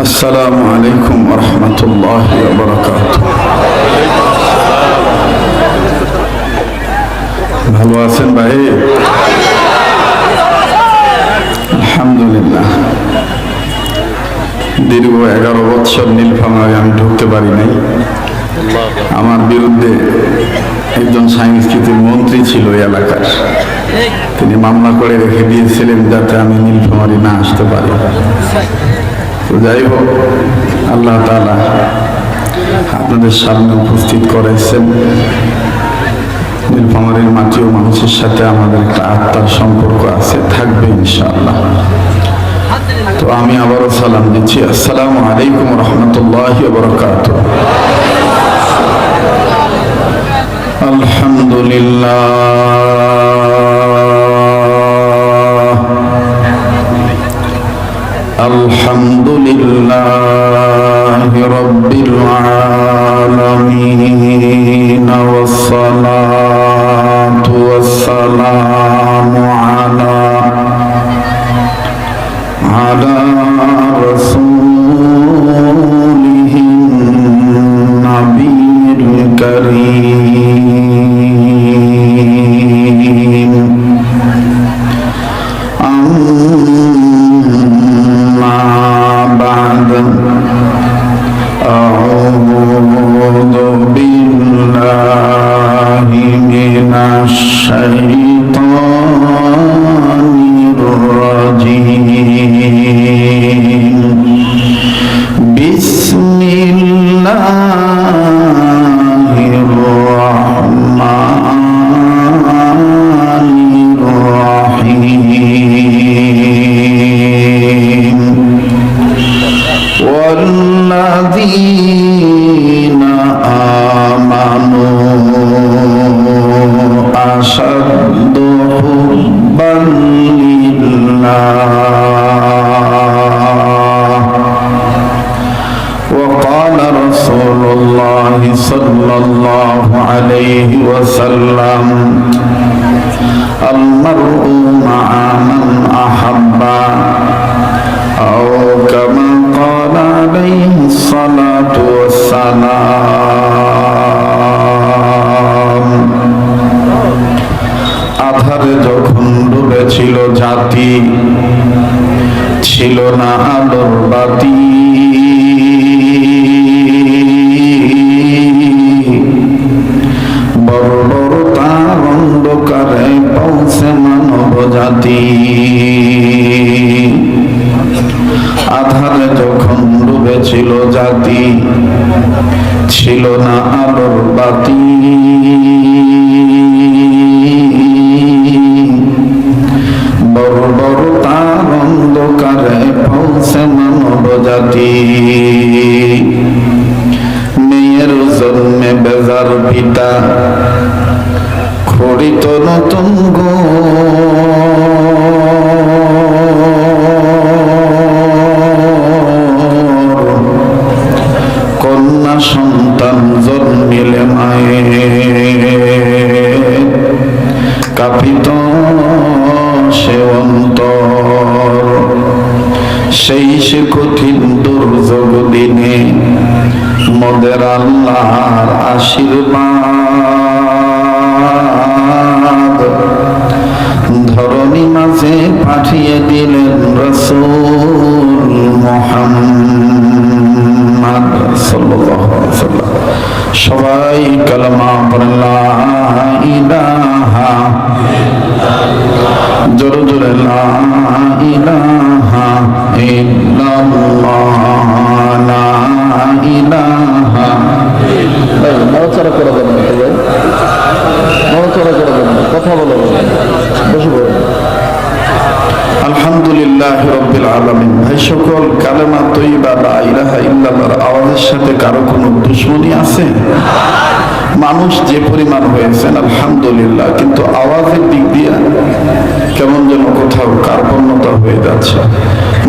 السلام عليكم ورحمة الله وبركاته ভালো আছেন ভাই আলহামদুলিল্লাহ দীর্ঘ এগারো বৎসর নীলফামারে আমি ঢুকতে পারি নাই আমার বিরুদ্ধে একজন সাংস্কৃতিক মন্ত্রী ছিল এই এলাকার তিনি মামলা করে রেখে দিয়েছিলেন যাতে আমি নীলফামারি না আসতে পারি তো যাই হোক আল্লাহ তালা আপনাদের সামনে উপস্থিত করেছেন। নীলফামারীর মাটি ও মানুষের সাথে আমাদের একটা আত্মার সম্পর্ক আছে, থাকবে ইনশাআল্লাহ। তো আমি আবারও সালাম দিচ্ছি। আসসালামু আলাইকুম রহমতুল্লাহ বরকাত আলহামদুলিল্লাহ। لله رب العالمين والصلاة الله عليه وسلم المرء مع من أحب أو كما قال عليه الصلاة والسلام আধারে যখন ডুবেছিল জাতি ছিল না আলোর বাতি জাতি আধারে যখন ডুবেছিল জাতি, ছিল না আলোর বাতি। বড় বড় তার অন্ধকারে পৌঁছে মানব জাতি। মেয়ের জন্মে বেজার পিতা খড়িত নতুন গো। কঠিন দুর্যোগ দিনে মদের আল্লাহর আশীর্বাদ। ধরণী মাঝে পাঠিয়ে দিলেন রসুল ওয়াসাল্লাম। সবাই কালমা পড়েন কালেমা তৈবা লা ইলাহা ইল্লাল্লাহর আওয়াজের সাথে কারও কোনো দুশ্মনী আছে? মানুষ যে পরিমাণ হয়েছেন, আলহামদুলিল্লাহ, কিন্তু আওয়াজের দিক দিয়ে কেমন যেন কোথাও কার্পণ্যতা হয়ে যাচ্ছে।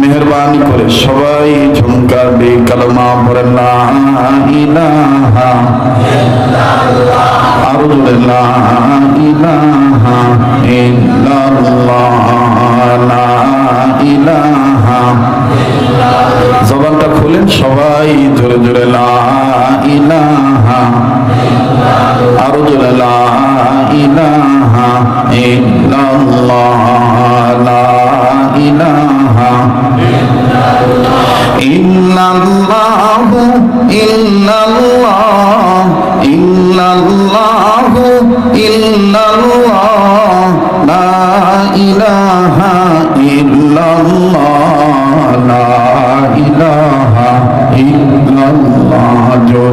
মেহরবানি করে সবাই ঝুমকার দিয়ে কালেমা পড়েন ইলাহা আরও জোরে, লা ইলাহা ইল্লাল্লাহ। লা ইলাহা জবানটা খুলেন সবাই জোরে জোরে, লা ইলাহা আরও জোরে, লা ইলাহা ইল্লাল্লাহ, লা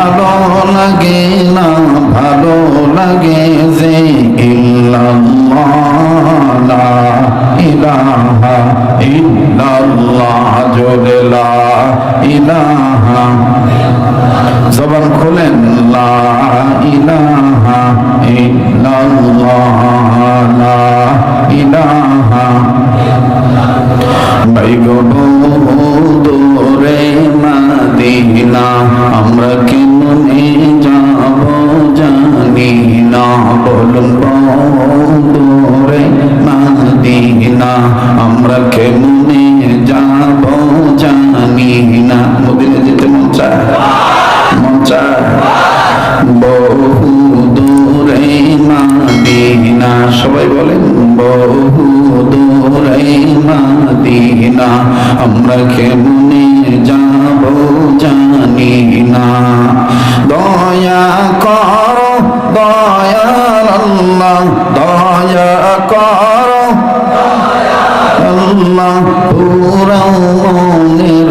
ভালো লাগে না, ভালো লাগে যে ইলাহা ইল্লাল্লাহ, জোরে ইলাহা। জবান খোলেন, লা ইলাহা ইল্লাল্লাহ চায় বহু দূরে মাদিনা। সবাই বলেন বহু দূরে মাদিনা। আমরা কেমনে যাব জানি না। দয়া করো দয়াল আল্লাহ, দয়া করো। আল্লাহ পুরা মনের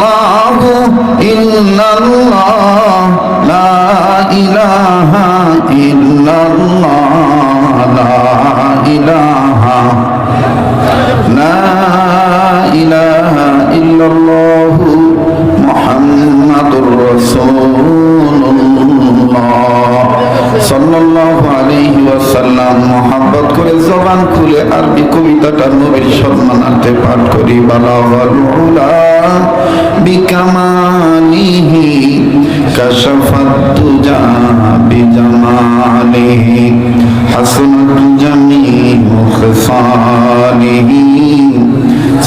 করে জবান খুলে আরবি কবিতাটা নবীর সম্মানার্থে পাঠ করি হাসনাত জামিউ খিসালিহি,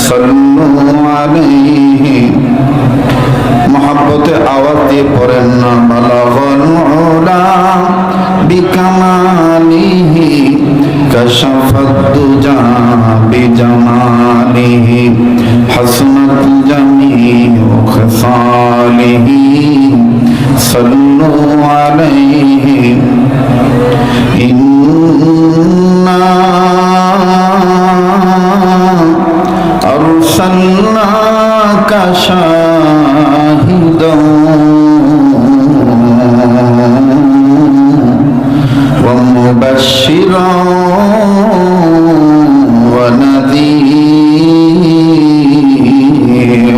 সাল্লু আলাইহি। আওয়াজ দিয়ে পড়েন বিজামালিহি হাসনাত জামিউ খিসালিহি সাল্লু আলাইহি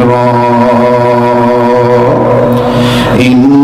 ونذيرا إنا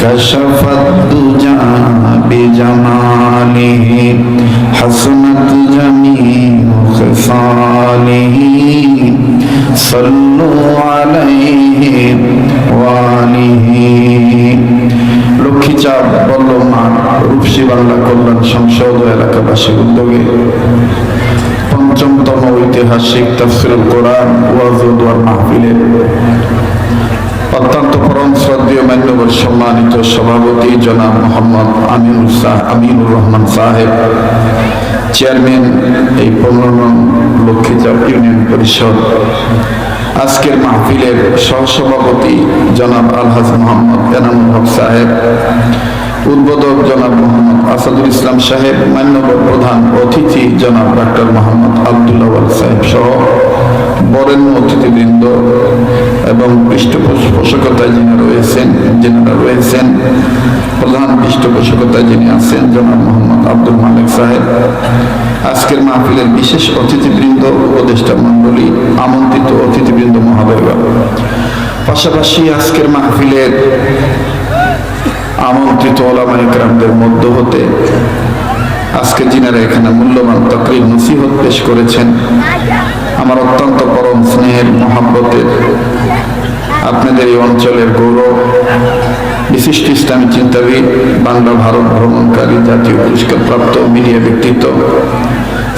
كشف الدجى بجماله حسنت جميع خصاله صلوا عليه وآله লক্ষ্মীচাঁদ বল্লমান রূপসী বাংলা কল্যাণ সংসদ ও এলাকাবাসীর উদ্যোগে পঞ্চমতম ঐতিহাসিক তফসিরুল কোরআন ওয়াজুদ্দার মাহফিলের অত্যন্ত পরম শ্রদ্ধেয় মান্যবর সম্মানিত সভাপতি জনাব মোহাম্মদ আমিনুল শাহ আমিনুর রহমান সাহেব, চেয়ারম্যান এই পনেরো নং লক্ষ্মীচাপ ইউনিয়ন পরিষদ। আজকের মাহফিলের সহসভাপতি জনাব আলহাজ মোহাম্মদ এনামুল হক সাহেব, উদ্বোধক জনাব মোহাম্মদ আসাদুল ইসলাম সাহেব, মান্যবর প্রধান অতিথি জনাব ডাক্তার মোহাম্মদ আবদুল্লাহ সাহেব সহ বরেণ্য অতিথিবৃন্দ এবং পৃষ্ঠপোষকতায় যিনি রয়েছেন, যিনারা রয়েছেন, প্রধান পৃষ্ঠপোষকতায় যিনি আছেন, জনাব মোহাম্মদ আব্দুল মালিক সাহেব, আজকের মাহফিলের বিশেষ অতিথিবৃন্দ, উপদেষ্টা মণ্ডলী, আমন্ত্রিত অতিথিবৃন্দ মহোদয়গণ পাশাপাশি আজকের মাহফিলের আমন্ত্রিত ওলামা ইকরামদের মধ্য হতে আজকে যিনারা এখানে মূল্যবান তকরির নসিহত পেশ করেছেন আমার অত্যন্ত পরম স্নেহের মহাব্বতের আপনাদের এই অঞ্চলের গৌরব, বিশিষ্ট ইসলামী চিন্তাবিদ, বাংলা ভারত ভ্রমণকারী, জাতীয় পুরস্কার প্রাপ্ত মিডিয়া ব্যক্তিত্ব,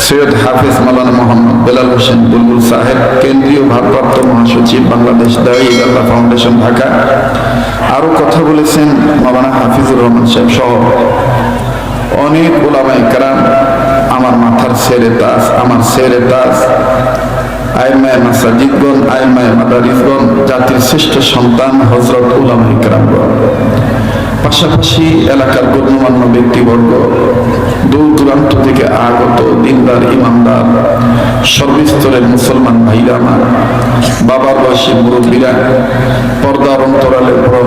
সৈয়দ হাফিজ মালানা মোহাম্মদ বেলাল হোসেন বুলবুল সাহেব, কেন্দ্রীয় ভারপ্রাপ্ত মহাসচিব বাংলাদেশ দায়ী আল্লাহ ফাউন্ডেশন ঢাকা, আরও কথা বলেছেন মালানা হাফিজুর রহমান সাহেব সহ অনেক ওলামাই কারাম, আমার মাথার সেরে তাস আমার সেরে তাস আইমায় মাসাজিদগণ, আইমায় মাদারিসগণ, জাতির শ্রেষ্ঠ সন্তান হজরত উলামাই কারামগণ পাশাপাশি এলাকার গণ্যমান্য ব্যক্তিবর্গ দূর দূরান্ত থেকে আগত দিনদার ইমানদার, সর্বস্তরের মুসলমান ভাইরা আমার বাবার বয়সী মুরব্বীরা, পর্দার অন্তরালের পর